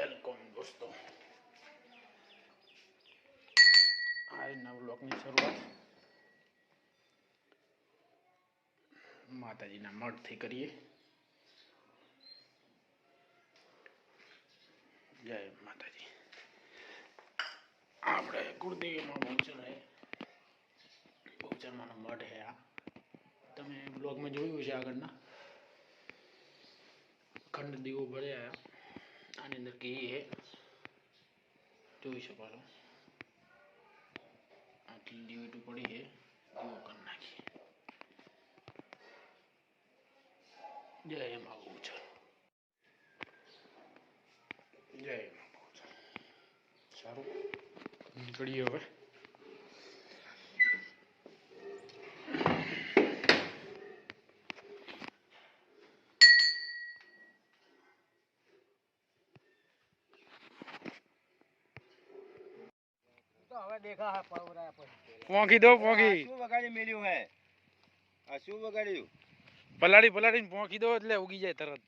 welcome દોસ્તો આજના બ્લોકની શરૂઆત માતાજીના મઠથી કરીએ જય માતાજી આપણે ગુરુદેવીમાં બહુચર હે બહુચરમાંનો મઠ હે આ તમે બ્લોગમાં જોયું છે આગળના ખંડ દીવો ભર્યા దాని అందరికీ చూసుకోవాలి అట్లా డ్యూటీ పడి కన్నాకి జయ మా కూర్చోరు జయ మా కూర్చోరు సరే ఇంకడి देखा है पाव रहा है पोंखी दो પોંખી શું વગાડી મેલ્યું હે આ શું વગાડ્યું પલાડી પલાડીને પોંખી દો એટલે ઉગી જાય તરત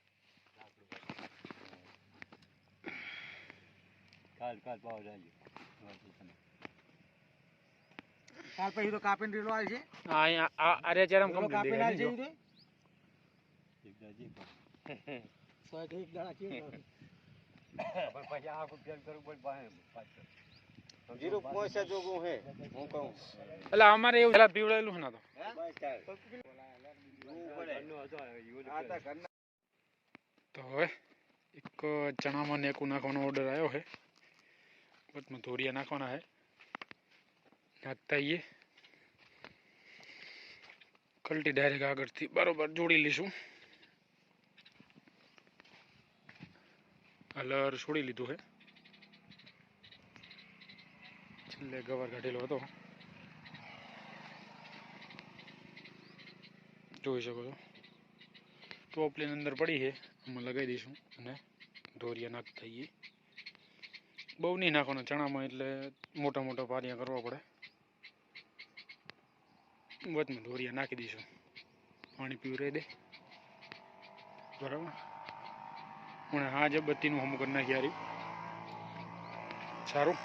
કાલ કાલ પાવ જાય કાલ પછી તો કાપીને રેલો આવે છે હા અહીંયા અરે ચરમ કમ કાપીને આવે છે એક દાજી સો એક દાડા કેવું પણ પછી આ કરું પણ પાછળ જીરો પોસા જોગું હે હું કહું એટલે અમારે એવું પેલા પીવડેલું ના તો તો હવે એક ચણામાં નેકું નાખવાનો ઓર્ડર આવ્યો છે બટમાં ધોરિયા નાખવાના છે નાખતા આવીએ કલટી ડાયરેક્ટ આગળથી બરોબર જોડી લઈશું હલર છોડી લીધું હે એટલે ગવર કાઢેલો હતો જોઈ શકો છો તો પ્લેન અંદર પડી છે અમે લગાવી દઈશું અને ઢોરિયા નાખ થઈએ બહુ નહીં નાખવાનો ચણામાં એટલે મોટા મોટા પારિયા કરવા પડે વચમાં ઢોરિયા નાખી દઈશું પાણી પીવું રહી દે બરાબર હમણાં હા જે બત્તીનું હમું કરી નાખી સારું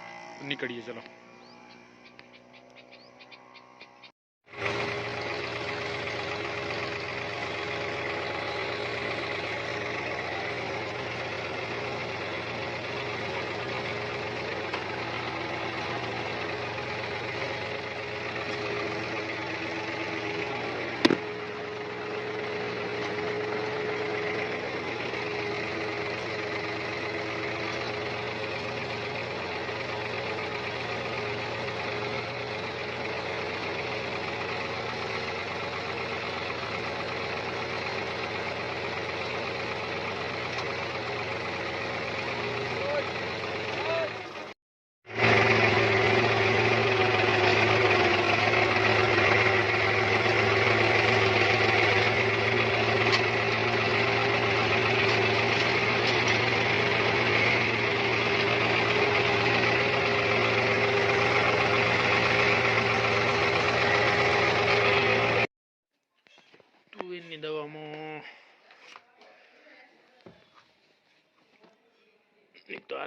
નીકળીએ ચલો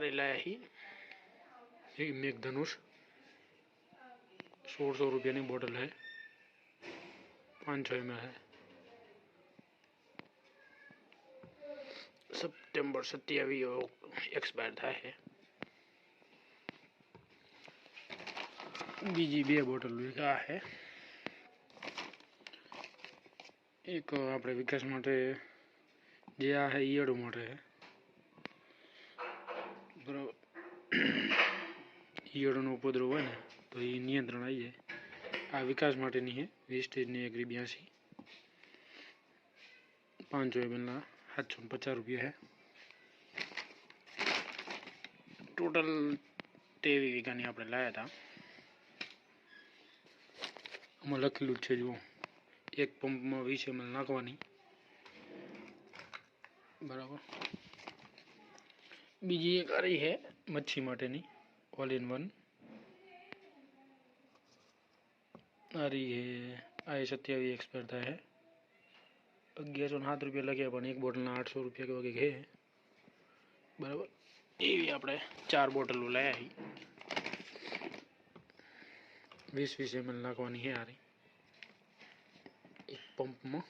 सारे लाया ही एक मेघधनुष सोलह सौ रुपये की बोतल है पाँच छः में है सितंबर सत्यावी एक्सपायर था है बी બીજી બે બોટલ આ છે એક આપણે વિકાસ માટે જે આ है ઈયળો मोटे है करो ईयड़ों उपद्रव है तो ये निंत्रण आई है आ विकास मेटे है वी स्टेज ने एग्री ब्यासी पांच बिलना सात सौ पचास रुपया है टोटल तेवी वीघा ने अपने लाया था आम लखेलू है जो एक पंप में वीस एम एल नाखवा बराबर બીજી એક આરી છે મચ્છી માટેની ઓલ ઇન વન આરી છે આ 27 exp date છે પગ ગયા તો 7 રૂપિયા લાગે પણ એક બોટલના 800 રૂપિયા કેવા કે છે બરાબર એવી આપણે ચાર બોટલો લાયા હી 20 20 ml ના કરવાની છે આરી એક પંપમાં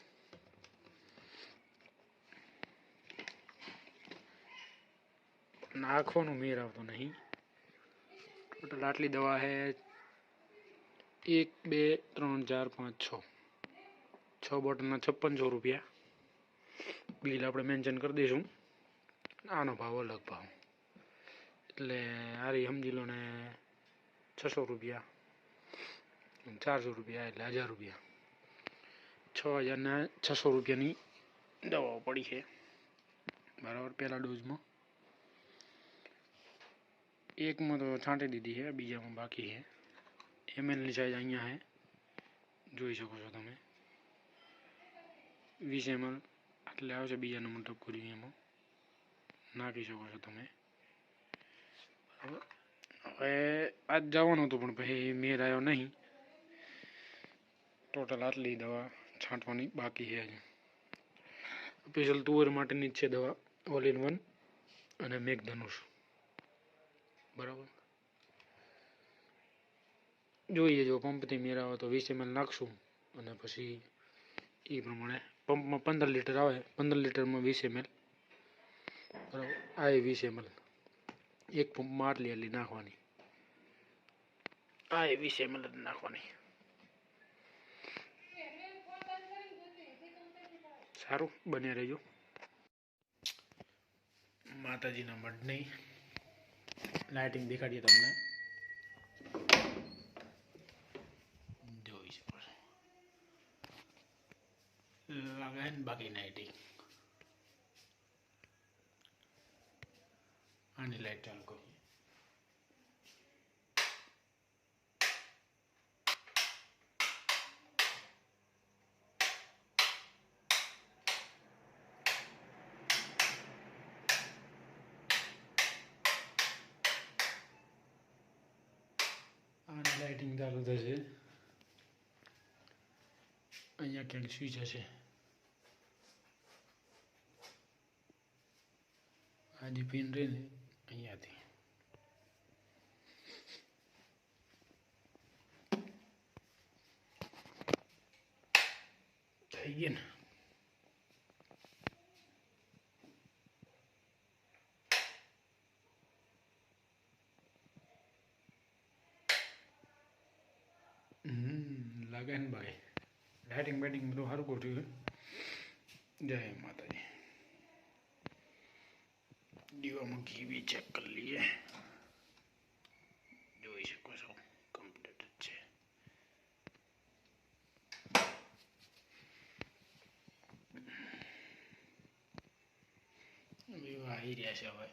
ના કોણ ઓમીર આવતો નહીં બટ લાટલી દવા છે 1 2 3 4 5 6 6 બટના 5600 રૂપિયા લીલા આપણે મેન્શન કરી દીધું આનો ભાવ અલગ ભાવ એટલે આરી સમજી લોને 600 રૂપિયા ان چارج રૂપિયા 1000 રૂપિયા 600 રૂપિયા ની દવા પડી છે બરાબર પહેલા ડોઝમાં एक मु तो छांटे दी दी है बीजा मु बाकी है एमएल ली जाय जियां है જોઈ શકો છો તમે બીજે મન આ લે આવો છો બીજા નું મ ント કુરી એમાં નાખી શકો છો તમે હવે આજ જવાનું હતું પણ ભઈ મેરા આવ્યો નહીં ટોટલ આ લે દવા છાંટવાની બાકી છે ઓપેશલ ટુઅર માટે ની છે દવા ઓલ ઇન વન અને મેક ધનોશ બરાબર જોઈએ જો પંપથી મેર આવે તો વીસ એમએલ નાખશું અને પછી એ પ્રમાણે પંપમાં પંદર લીટર આવે પંદર લીટરમાં વીસ એમએલ બરાબર આ એ વીસ એમએલ એક પંપમાં આટલી આટલી નાખવાની આ એ વીસ એમએલ જ નાખવાની સારું બન્યા રહેજો માતાજીના નહીં लाइटिंग दिखा दिया तुमने जो इस बाकी लाइटिंग लाइट चालू करू અને લાઇટિંગ ચાલુ થશે અહીંયા ક્યાંક સ્વિચ હશે આ પિન રહે ને અહીંયાથી થઈ ગયા ને લાઇટિંગ બધું સારું ગોઠવ્યું જય માતાજી દીવામાં ઘી બી ચેક કરી લઈએ જોઈ શકો છો કમ્પ્લીટ જ છે વિવાહ આવી રહ્યા છે હવે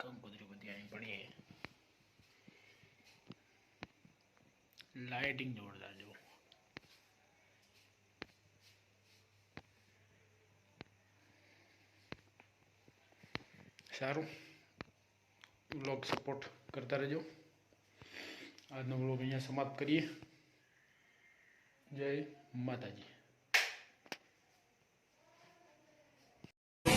કંકોત્રી બધી અહીં પડી લાઇટિંગ જોરદાર જુઓ સારું વ્લોગ સપોર્ટ કરતા રહેજો આજનો વ્લોગ અહીંયા સમાપ્ત કરીએ જય માતાજી